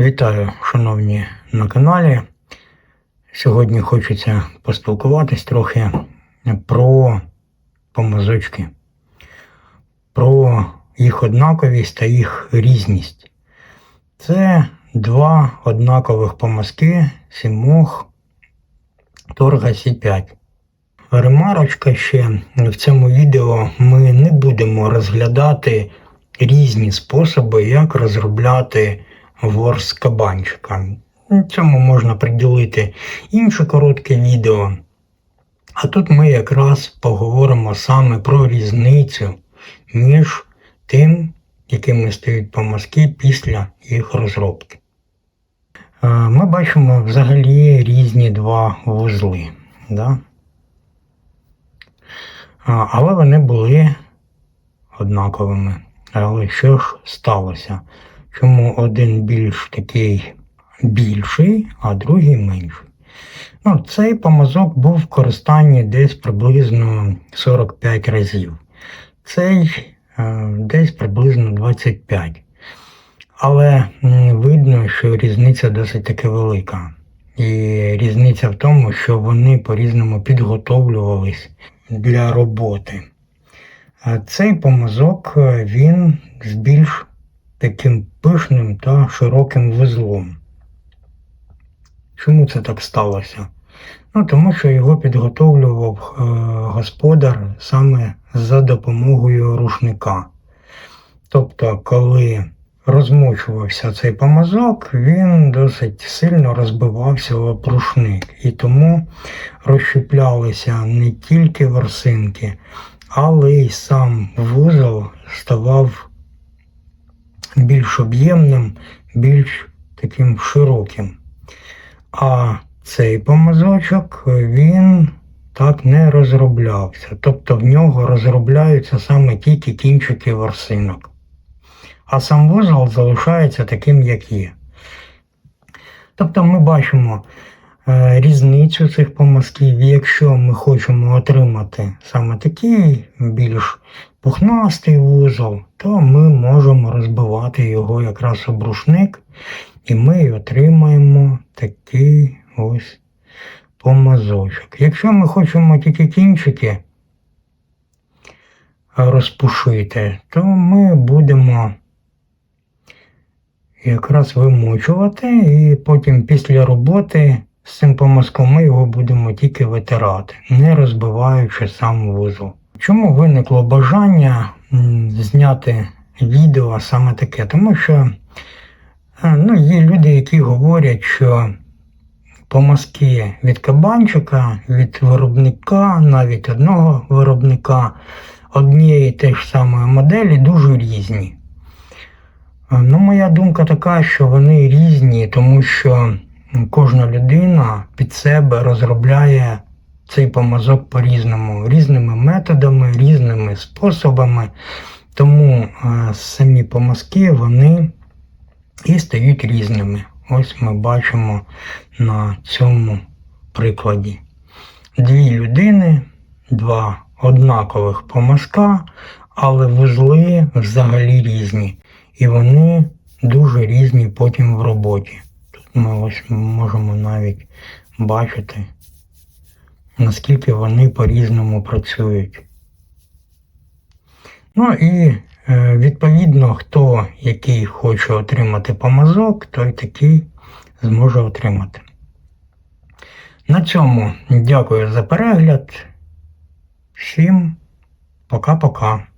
Вітаю, шановні на каналі. Сьогодні хочеться поспілкуватись трохи про помазочки, про їх однаковість та їх різність. Це два однакових помазки сімох Торга Сі5. Ремарочка ще в цьому відео ми не будемо розглядати різні способи, як розробляти ворс кабанчика. Цьому можна приділити інше коротке відео. А тут ми якраз поговоримо саме про різницю між тим, якими стають помазки після їх розробки. Е, Ми бачимо взагалі різні два вузли. Да? Але вони були однаковими. Але що ж сталося? Чому один більш такий більший, а другий менший? Ну, цей помазок був в користанні десь приблизно 45 разів. Цей е, десь приблизно 25. Але видно, що різниця досить таки велика. І різниця в тому, що вони по-різному підготовлювались для роботи. Цей помазок е, він з більш таким пишним та широким вузлом. Чому це так сталося? Ну, тому що його підготовлював е, господар саме за допомогою рушника. Тобто, коли розмочувався цей помазок, він досить сильно розбивався об рушник. І тому розщеплялися не тільки ворсинки, але й сам вузол ставав більш об'ємним, більш таким широким. А цей помазочок він так не розроблявся. Тобто в нього розробляються саме тільки кінчики ворсинок. А сам вузол залишається таким, як є. Тобто ми бачимо різницю цих помазків. Якщо ми хочемо отримати саме такий більш пухнастий вузол, то ми можемо розбивати його якраз об рушник, і ми отримаємо такий ось помазочок. Якщо ми хочемо тільки кінчики розпушити, то ми будемо якраз вимочувати, і потім після роботи з цим помазком ми його будемо тільки витирати, не розбиваючи сам вузол. Чому виникло бажання зняти відео саме таке? Тому що е, ну, є люди, які говорять, що помазки від кабанчика, від виробника, навіть одного виробника однієї теж самої моделі дуже різні. Е, Ну, моя думка така, що вони різні, тому що кожна людина під себе розробляє цей помазок по-різному, різними методами, різними способами. Тому е, самі помазки вони і стають різними. Ось ми бачимо на цьому прикладі. Дві людини, два однакових помазка, але вузли взагалі різні. І вони дуже різні потім в роботі. Ми ось можемо навіть бачити, наскільки вони по-різному працюють. Ну і е, відповідно, хто який хоче отримати помазок, той такий зможе отримати. На цьому дякую за перегляд. Всім пока-пока.